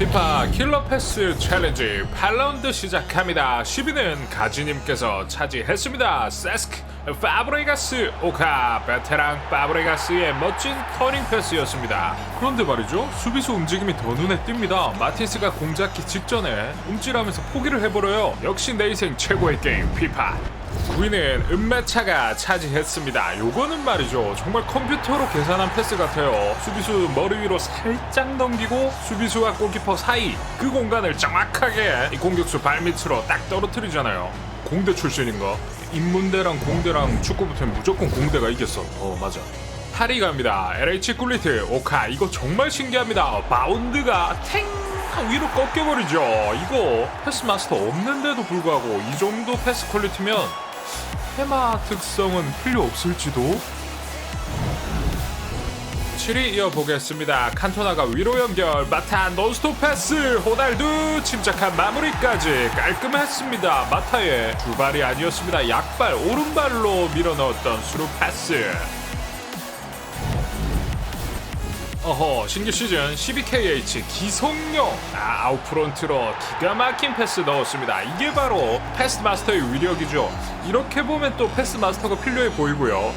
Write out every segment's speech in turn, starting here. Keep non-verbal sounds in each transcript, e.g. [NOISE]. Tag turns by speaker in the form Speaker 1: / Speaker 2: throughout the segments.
Speaker 1: 피파 킬러 패스 챌린지 8라운드 시작합니다. 10위는 가지님께서 차지했습니다. 세스크 파브레가스 오카 베테랑 파브레가스의 멋진 커닝 패스였습니다. 그런데 말이죠 수비수 움직임이 더 눈에 띕니다. 마티스가 공 잡기 직전에 움찔하면서 포기를 해버려요. 역시 내 인생 최고의 게임 피파. 9위는 은매차가 차지했습니다. 요거는 말이죠. 정말 컴퓨터로 계산한 패스 같아요. 수비수 머리 위로 살짝 넘기고 수비수와 골키퍼 사이 그 공간을 정확하게 이 공격수 발밑으로 딱 떨어뜨리잖아요. 공대 출신인 거. 인문대랑 공대랑 축구 붙으면 무조건 공대가 이겼어. 어 맞아. 8위 갑니다. LH 꿀리트 오카 이거 정말 신기합니다. 바운드가 탱 위로 꺾여버리죠. 이거 패스 마스터 없는데도 불구하고 이 정도 패스 퀄리티면 테마 특성은 필요 없을지도. 7위 이어보겠습니다. 칸토나가 위로 연결, 마타 논스톱 패스, 호날두 침착한 마무리까지 깔끔했습니다. 마타의 두 발이 아니었습니다. 약발 오른발로 밀어 넣었던 수루 패스. 어허 신규 시즌 12KH 기성용 아, 아웃프론트로 기가 막힌 패스 넣었습니다. 이게 바로 패스 마스터의 위력이죠. 이렇게 보면 또 패스 마스터가 필요해 보이고요.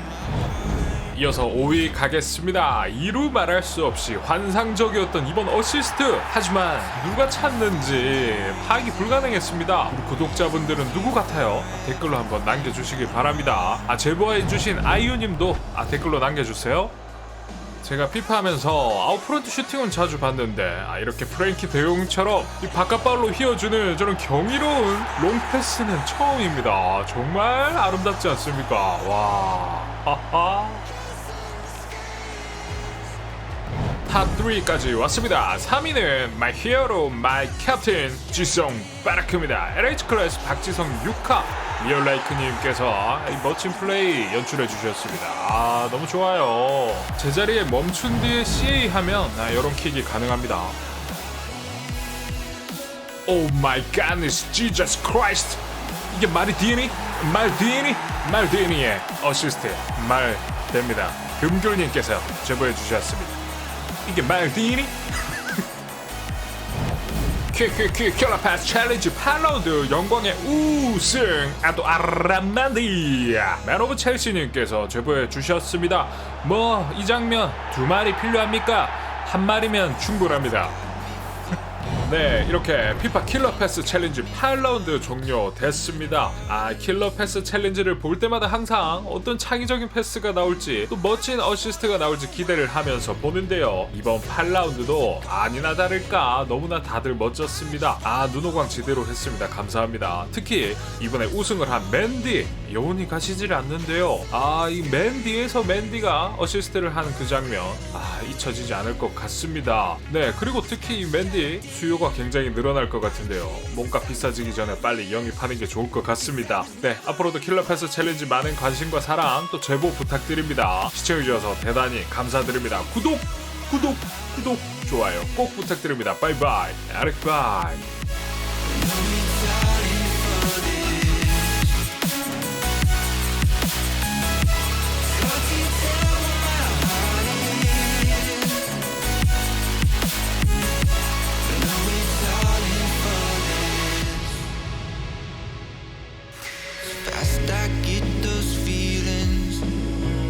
Speaker 1: [LAUGHS] 이어서 5위 가겠습니다. 이루 말할 수 없이 환상적이었던 이번 어시스트. 하지만 누가 찾는지 파악이 불가능했습니다. 우리 구독자분들은 누구 같아요? 댓글로 한번 남겨주시길 바랍니다. 아 제보해주신 아이유님도 아, 댓글로 남겨주세요 제가 피파 하면서 아웃프런트 슈팅은 자주 봤는데 아, 이렇게 프랭키 대용처럼 이 바깥발로 휘어주는 저런 경이로운 롱패스는 처음입니다. 정말 아름답지 않습니까? 와. 하하. 탑 3까지 왔습니다. 3위는 My Hero, My Captain 지성 바라크입니다. LH 클래스 박지성 6카 리얼라이크님께서 이 멋진 플레이 연출해 주셨습니다. 아 너무 좋아요. 제자리에 멈춘 뒤에 CA 하면 아, 이런 킥이 가능합니다. 오 마이 갓니스 지저스 크라이스트 이게 말이 되니? 말 되니? 말 되니의 어시스트 말 됩니다. 금귤님께서 제보해 주셨습니다. 이게 말 되니? 퀴퀴퀴 킬러 패스 챌린지 8라운드 영광의 우승 아또 아라만디 맨 오브 첼시님께서 제보해 주셨습니다 뭐 이 장면 두 마리 필요합니까? 한 마리면 충분합니다 네, 이렇게 피파 킬러 패스 챌린지 8라운드 종료됐습니다. 아, 킬러 패스 챌린지를 볼 때마다 항상 어떤 창의적인 패스가 나올지 또 멋진 어시스트가 나올지 기대를 하면서 보는데요. 이번 8라운드도 아니나 다를까 너무나 다들 멋졌습니다. 아, 눈호강 제대로 했습니다. 감사합니다. 특히 이번에 우승을 한 맨디 여운이 가시질 않는데요. 아, 이 맨디에서 맨디가 어시스트를 하는 그 장면 아, 잊혀지지 않을 것 같습니다. 네, 그리고 특히 이 맨디 수요가 굉장히 늘어날 것 같은데요. 뭔가 비싸지기 전에 빨리 영입하는 게 좋을 것 같습니다. 네, 앞으로도 킬러 패스 챌린지 많은 관심과 사랑 또 제보 부탁드립니다. 시청해주셔서 대단히 감사드립니다. 구독, 구독, 구독, 좋아요 꼭 부탁드립니다. 바이바이. 아렉바이.